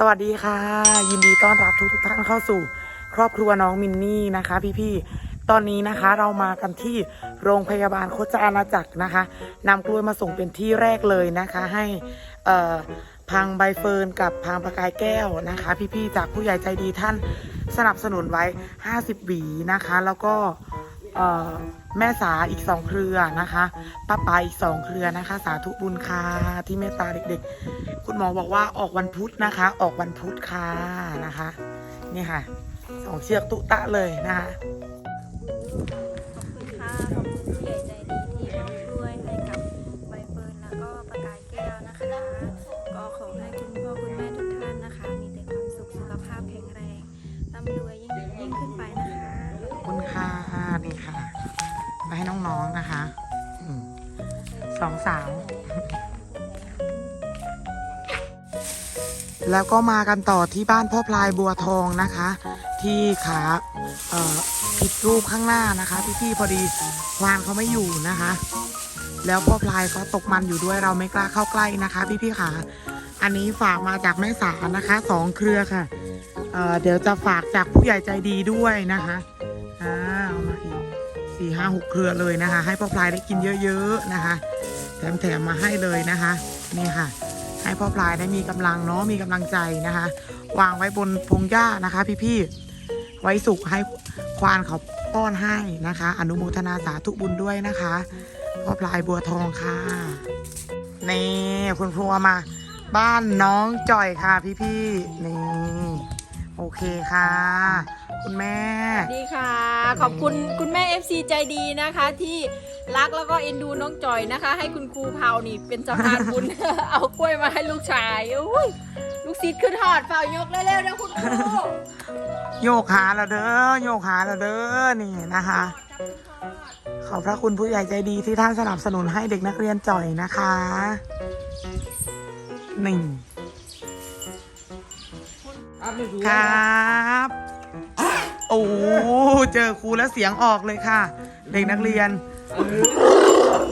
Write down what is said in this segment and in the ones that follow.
สวัสดีค่ะ ยินดีต้อนรับทุกทุกท่านเข้าสู่ ครอบครัวน้องมินนี่นะคะ พี่ๆตอนนี้นะคะเรามากันที่โรงพยาบาลโคจรอาณาจักรนะคะนำกล้วยมาส่งเป็นที่แรกเลยนะคะ ให้พังใบเฟิร์นกับพังประกายแก้วนะคะ พี่ๆจากผู้ใหญ่ใจดีท่านสนับสนุนไว้ 50หวีนะคะ แล้วก็ แม่สาอีกสองเครือนะคะป้าปาอีกสองเครือนะคะ สาธุบุญค่ะที่เมตตาเด็กๆ คุณหมอบอกว่าออกวันพุธนะคะ ออกวันพุธค่ะนะคะ นี่ค่ะสองเชือกตุตะเลยนะคะ สาว แล้วก็มากันต่อที่บ้านพ่อพลายบัวทองนะคะ ที่ขาผิดรูปข้างหน้านะคะพี่ๆพอดีควานเขาไม่อยู่นะคะ แล้วพ่อพลายก็ตกมันอยู่ด้วยเราไม่กล้าเข้าใกล้นะคะ พี่ๆค่ะ อันนี้ฝากมาจากแม่สานะคะสองเครือค่ะเเดี๋ยวจะฝากจากผู้ใหญ่ใจดีด้วยนะคะอ่าเอามาอีกสี่ห้าหกเครือเลยนะคะ ให้พ่อพลายได้กินเยอะ ๆ นะคะ แถมๆมาให้เลยนะคะ นี่ค่ะ ให้พ่อพลายได้มีกำลังเนาะมีกำลังใจนะคะ วางไว้บนพงหญ้านะคะ พี่ๆไว้สุกให้ควานเขาป้อนให้นะคะ อนุโมทนาสาธุบุญด้วยนะคะพ่อพลายบัวทองค่ะนี่คุณครูเอามา บ้านน้องจ่อยค่ะพี่ๆนี่ โอเคค่ะ คุณแม่ ดีค่ะ ขอบคุณคุณแม่ FC ใจดีนะคะ ที่รักแล้วก็เอ็นดูน้องจอยนะคะ ให้คุณครูเผานี่เป็นสะพานบุญ เอากล้วยมาให้ลูกชายอุ้ยลูกศิษย์ขึ้นหอดเฝ้ายกเร็วๆนะคุณครูโยกหาแล้วเด้อโยกหาแล้วเด้อนี่นะคะ ขอบพระคุณผู้ใหญ่ใจดีที่ท่านสนับสนุนให้เด็กนักเรียนจ่อยนะคะหนึ่ง ครับ โอ้เจอครูแล้วเสียงออกเลยค่ะ เด็กนักเรียน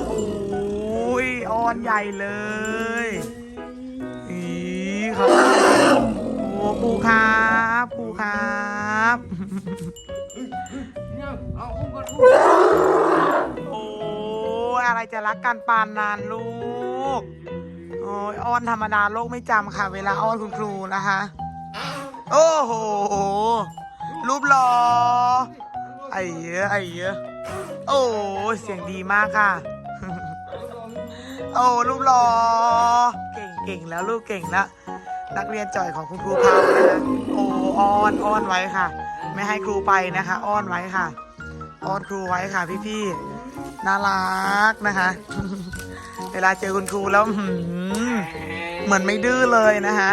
โอ้ยออนใหญ่เลยอีครับโอ้ครูครับครูครับโอ้ยอะไรจะรักกันปานนานลูกโอ้ยอ้อนธรรมดาโลกไม่จำค่ะ เวลาอ้อนคุณครูนะคะ ไอ้เยอะไอ้เยอะโอ้เสียงดีมากค่ะ โอ้รูปหล่อเก่งเก่งแล้วลูกเก่งแล้วนักเรียนจ่อยของคุณครูพาวนะคะโอ้อ้อนอ้อนไว้ค่ะ ไม่ให้ครูไปนะคะ อ้อนไว้ค่ะ อ้อนครูไว้ค่ะพี่ๆน่ารักนะคะ เวลาเจอคุณครูแล้วเหมือนไม่ดื้อเลยนะคะ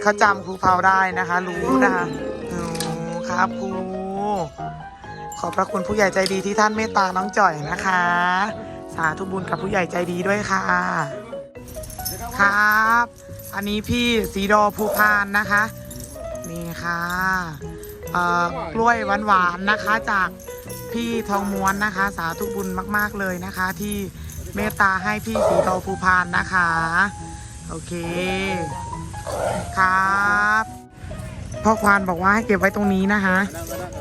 เขาจำครูเผาได้นะคะ รู้นะคะครับครู ขอบพระคุณผู้ใหญ่ใจดีที่ท่านเมตตาน้องจ่อยนะคะ สาธุบุญกับผู้ใหญ่ใจดีด้วยค่ะ ครับ อันนี้พี่สีดอภูพานนะคะ นี่ค่ะกล้วยหวานๆนะคะจากพี่ทองม้วนนะคะ สาธุบุญมากๆเลยนะคะ ที่เมตตาให้พี่สีดอภูพานนะคะ โอเค ครับ พ่อควานบอกว่าให้เก็บไว้ตรงนี้นะคะ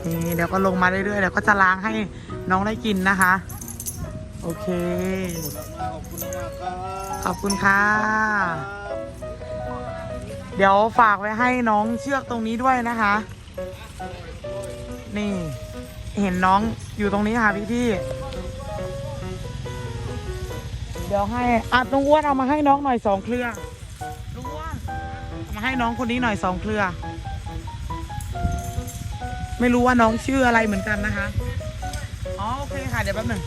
นี่เดี๋ยวก็ลงมาเรื่อยๆเดี๋ยวก็จะล้างให้น้องได้กินนะคะ โอเค ขอบคุณค่ะ เดี๋ยวฝากไว้ให้น้องเชือกตรงนี้ด้วยนะคะ นี่ เห็นน้องอยู่ตรงนี้ค่ะพี่พี่ๆเดี๋ยวให้อัดน้งอ้วนเอามาให้น้องหน่อยสองเครือลุงอ้วนเอามาให้น้องคนนี้หน่อยสองเครือ ไม่รู้ว่าน้องชื่ออะไรเหมือนกันนะคะ อ๋อโอเคค่ะเดี๋ยวแป๊บหนึ่ง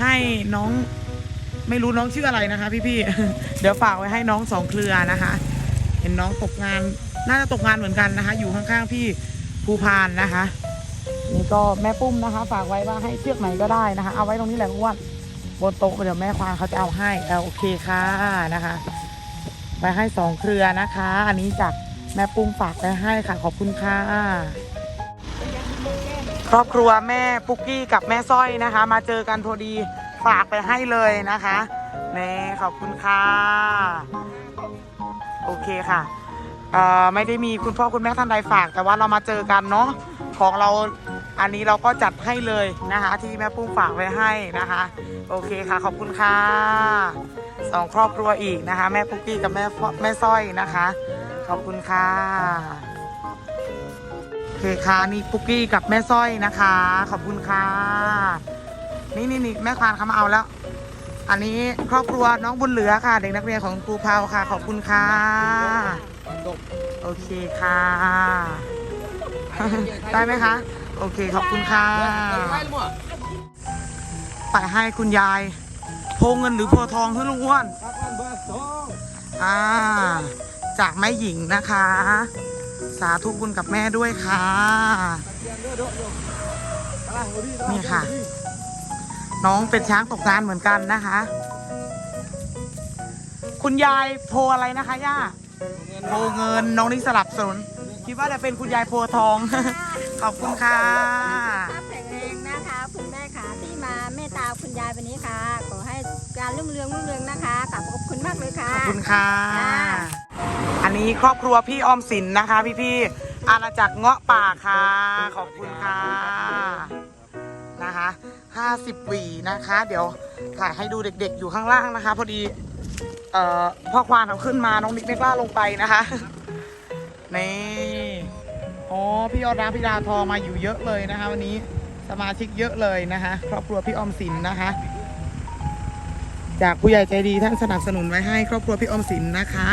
ให้น้องไม่รู้น้องชื่ออะไรนะคะ พี่ๆ เดี๋ยวฝากไว้ให้น้องสองเครือนะคะ เห็นน้องตกงาน น่าจะตกงานเหมือนกันนะคะ อยู่ข้างๆพี่ภูพานนะคะ นี่ก็แม่ปุ้มนะคะ ฝากไว้ว่าให้เชือกไหนก็ได้นะคะ เอาไว้ตรงนี้แหละอ้วนบนโต๊ะเดี๋ยวแม่ควานเขาจะเอาให้เอาโอเคค่ะนะคะ ไปให้สองเครือนะคะ อันนี้จากแม่ปุ้มฝากไปให้ค่ะขอบคุณค่ะ ครอบครัวแม่ปุกกี้กับแม่สร้อยนะคะ มาเจอกันพอดีฝากไปให้เลยนะคะนี่ขอบคุณค่ะ โอเคค่ะไม่ได้มีคุณพ่อคุณแม่ท่านใดฝาก แต่ว่าเรามาเจอกันเนาะของเราอันนี้เราก็จัดให้เลยนะคะ ที่แม่ปุ้มฝากไว้ให้นะคะ โอเคค่ะ ขอบคุณค่ะสองครอบครัวอีกนะคะ แม่ปุ๊กกี้กับแม่แม่สร้อยนะคะ ขอบคุณค่ะ เคค่ะนี่ปุ๊กกี้กับแม่สร้อยนะคะ ขอบคุณค่ะ นี่นี่นี่แม่ควานเขามาเอาแล้ว อันนี้ครอบครัวน้องบุญเหลือค่ะ เด็กนักเรียนของครูเพาค่ะ ขอบคุณค่ะ โอเคค่ะ ได้ไหมคะ โอเคขอบคุณค่ะไปให้คุณยาย โพเงินหรือโพทองขึ้นลุงอ้วนอ่าจากแม่หญิงนะคะ สาธุบุญกับแม่ด้วยค่ะ นี่ค่ะ น้องเป็นช้างตกงานเหมือนกันนะคะ คุณยายโพอะไรนะคะย่าโพเงินน้องนี่สลับสนคิดว่าจะเป็นคุณยายโพทอง ขอบคุณค่ะภาพแข็งแรงนะคะคุณแม่ค่ะที่มาเมตตาคุณยายวันนี้ค่ะ ขอให้การรุ่งเรืองรุ่งเรืองนะคะขอบขอบคุณมากเลยค่ะ ขอบคุณค่ะค่ะอั นนี้ครอบครัวพี่ออมสินนะคะ พี่พี่อาณาจักรเงาะป่าค่ะ ขอบคุณค่ะนะคะ50หวีนะคะ เดี๋ยวถ่ายให้ดูเด็ก ๆ อยู่ข้างล่างนะคะ พอดี เอ่อพ่อควานเอาขึ้นมาน้องนิกไม่กล้าลงไปนะคะนี่โอ้พี่ยอดรักพี่ดาวทอมาอยู่เยอะเลยนะคะ วันนี้สมาชิกเยอะเลยนะคะ ครอบครัวพี่ออมสินนะคะ จากผู้ใหญ่ใจดีท่านสนับสนุนไว้ให้ครอบครัวพี่ออมสินนะคะ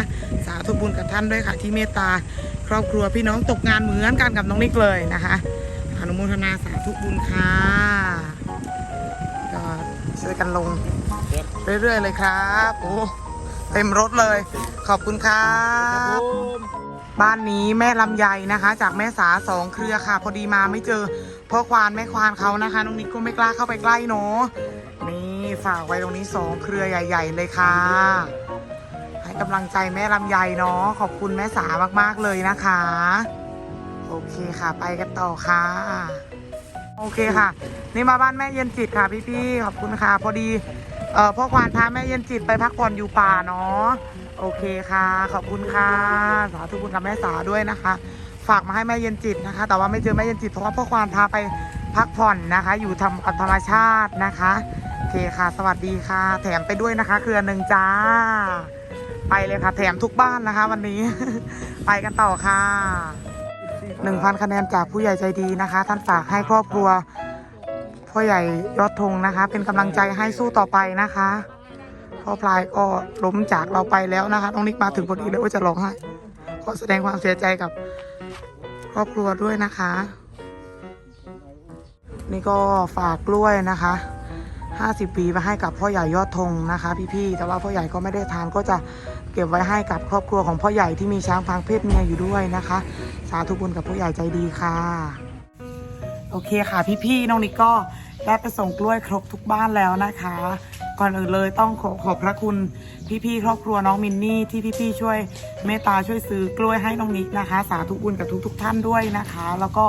สาธุบุญกับท่านด้วยค่ะที่เมตตา ครอบครัวพี่น้องตกงานเหมือนกันกับน้องนิกเลยนะคะอนุโมทนาสาธุบุญค่ะก็ช่วยกันลงเรื่อยๆเลยครับโอ้เต็มรถเลย ขอบคุณครับบ้านนี้แม่ลำไยนะคะ จากแม่สาสองเครือค่ะ พอดีมาไม่เจอพ่อควานแม่ควานเขานะคะน้องนิกก็ไม่กล้าเข้าไปใกล้เนาะนี่ ฝากไว้ตรงนี้สองเครือใหญ่ ๆ เลยค่ะ ให้กำลังใจแม่ลำไยเนาะขอบคุณแม่สามากๆเลยนะคะ โอเคค่ะไปกันต่อค่ะ โอเคค่ะ นี่มาบ้านแม่เย็นจิตค่ะพี่ๆขอบคุณค่ะ พอดีเอ่อพ่อควานพาแม่เย็นจิตไปพักผ่อนอยู่ป่าเนาะโอเคค่ะ ขอบคุณค่ะ สาธุบุญกับแม่สาด้วยนะคะ ฝากมาให้แม่เย็นจิตนะคะ แต่ว่าไม่เจอแม่เย็นจิตเพราะว่าพ่อควานพาไป พักผ่อนนะคะ อยู่ทำกับธรรมชาตินะคะโอเคค่ะ สวัสดีค่ะ แถมไปด้วยนะคะ เครือหนึ่งจ้า ไปเลยค่ะ แถมทุกบ้านนะคะ วันนี้ ไปกันต่อค่ะหนึ่งพันคะแนนจากผู้ใหญ่ใจดีนะคะ ท่านฝากให้ครอบครัวพ่อใหญ่ยอดธงนะคะ เป็นกำลังใจให้สู้ต่อไปนะคะพ่อพลายก็ล้มจากเราไปแล้วนะคะน้องนิกมาถึงพอดีเลยว่าจะร้องไห้ขอแสดงความเสียใจกับครอบครัวด้วยนะคะ นี่ก็ฝากกล้วยนะคะ 50 ปีมาให้กับพ่อใหญ่ยอดธงนะคะ พี่ๆแต่ว่าพ่อใหญ่ก็ไม่ได้ทานก็จะเก็บไว้ให้กับครอบครัวของพ่อใหญ่ที่มีช้างพังเพศเมียอยู่ด้วยนะคะ สาธุบุญกับพ่อใหญ่ใจดีค่ะ โอเคค่ะพี่ๆน้องนิกก็ได้ไปส่งกล้วยครบทุกบ้านแล้วนะคะ ก่อนอื่นเลยต้องขอขอบพระคุณพี่ๆครอบครัวน้องมินนี่ที่พี่ๆช่วยเมตตาช่วยซื้อกล้วยให้น้องนิกนะคะ สาธุบุญกับทุกๆ ท่านด้วยนะคะ แล้วก็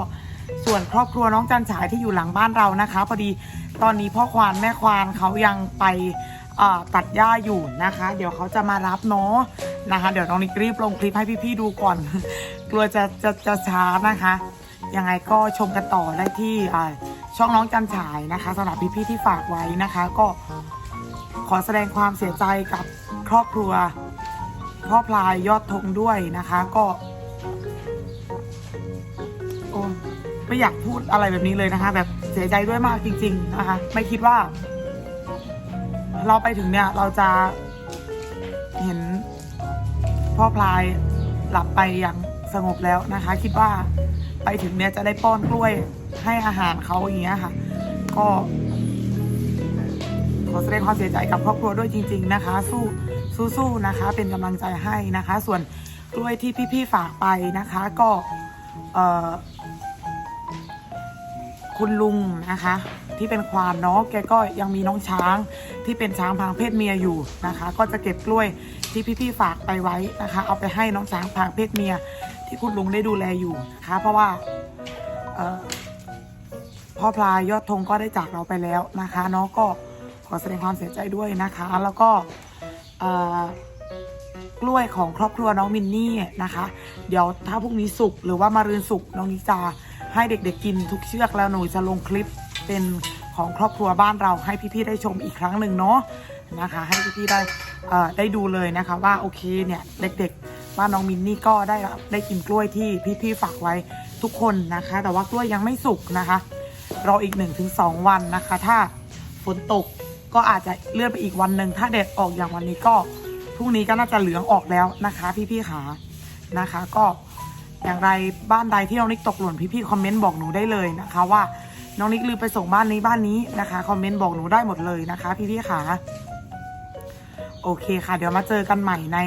ส่วนครอบครัวน้องจันฉายที่อยู่หลังบ้านเรานะคะพอดีตอนนี้พ่อควานแม่ควานเขายังไปตัดหญ้าอยู่นะคะ เดี๋ยวเขาจะมารับเนาะนะคะ เดี๋ยวน้องนิกรีบลงคลิปให้พี่ๆดูก่อน กลัวจะจะจะช้านะคะยังไงก็ชมกันต่อได้ที่ช่องน้องจันฉายนะคะสำหรับพี่ๆที่ฝากไว้นะคะ ก็ขอแสดงความเสียใจกับครอบครัวพ่อพลายยอดธงด้วยนะคะ ก็ โอ้ ไม่อยากพูดอะไรแบบนี้เลยนะคะ แบบเสียใจด้วยมากจริง ๆ นะคะ ไม่คิดว่า เราไปถึงเนี่ย เราจะเห็นพ่อพลายหลับไปอย่างสงบแล้วนะคะ คิดว่าไปถึงเนี่ยจะได้ป้อนกล้วยให้อาหารเขาอย่างเงี้ยค่ะ ก็ ขอแสดงความเสียใจกับครอบครัวด้วยจริง ๆ นะคะ สู้สู้ๆนะคะ เป็นกำลังใจให้นะคะ ส่วนกล้วยที่พี่ๆฝากไปนะคะ ก็ เอ่อ คุณลุงนะคะ ที่เป็นควานเนาะแกก็ยังมีน้องช้างที่เป็นช้างพางเพศเมียอยู่นะคะ ก็จะเก็บกล้วยที่พี่ๆฝากไปไว้นะคะ เอาไปให้น้องช้างพางเพศเมีย ที่คุณลุงได้ดูแลอยู่นะคะ เพราะว่าพ่อพลายยอดธงก็ได้จากเราไปแล้วนะคะเนาะก็ขอแสดงความเสียใจด้วยนะคะ แล้วก็กล้วยของครอบครัวน้องมินนี่นะคะ เดี๋ยวถ้าพรุ่งนี้สุกหรือว่ามารืนสุกน้องนิจะ ให้เด็กๆกินทุกเชือกแล้วหนูจะลงคลิปเป็นของครอบครัวบ้านเราให้พี่ๆได้ชมอีกครั้งหนึ่งเนาะนะคะ ให้พี่ๆได้ได้ดูเลยนะคะว่าโอเคเนี่ยเด็กๆบ้านน้องมินนี่ก็ได้ได้กินกล้วยที่พี่ๆฝากไว้ทุกคนนะคะ แต่ว่ากล้วยยังไม่สุกนะคะรออีก 1-2 วันนะคะ ถ้าฝนตกก็อาจจะเลื่อนไปอีกวันหนึ่งถ้าแดดออกอย่างวันนี้ก็พรุ่งนี้ก็น่าจะเหลืองออกแล้วนะคะ พี่ๆขานะคะ ก็ อย่างไรบ้านใดที่น้องนิกตกหล่นพี่ๆคอมเมนต์บอกหนูได้เลยนะคะว่าน้องนิกลืมไปส่งบ้านนี้บ้านนี้นะคะคอมเมนต์บอกหนูได้หมดเลยนะคะพี่ๆขาโอเคค่ะ เดี๋ยวมาเจอกันใหม่ใน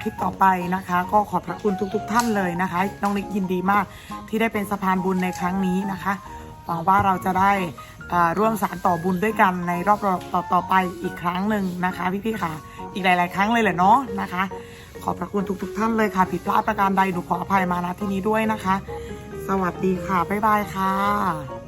คลิปต่อไปนะคะ ก็ขอบพระคุณทุกๆท่านเลยนะคะ น้องนิกยินดีมากที่ได้เป็นสะพานบุญในครั้งนี้นะคะหวังว่าเราจะได้ร่วมสารต่อบุญด้วยกันในรอบต่อตอไปอีกครั้งหนึ่งนะคะพี่ๆค่ะ อีกหลาย ๆ ครั้งเลยแหละเนาะนะคะ อบพระคุณทุกๆท่านเลยค่ะ ผิดพลาดประการใดหนูขออภัยมาณที่นี้ด้วยนะคะ สวัสดีค่ะ บ๊ายบายค่ะ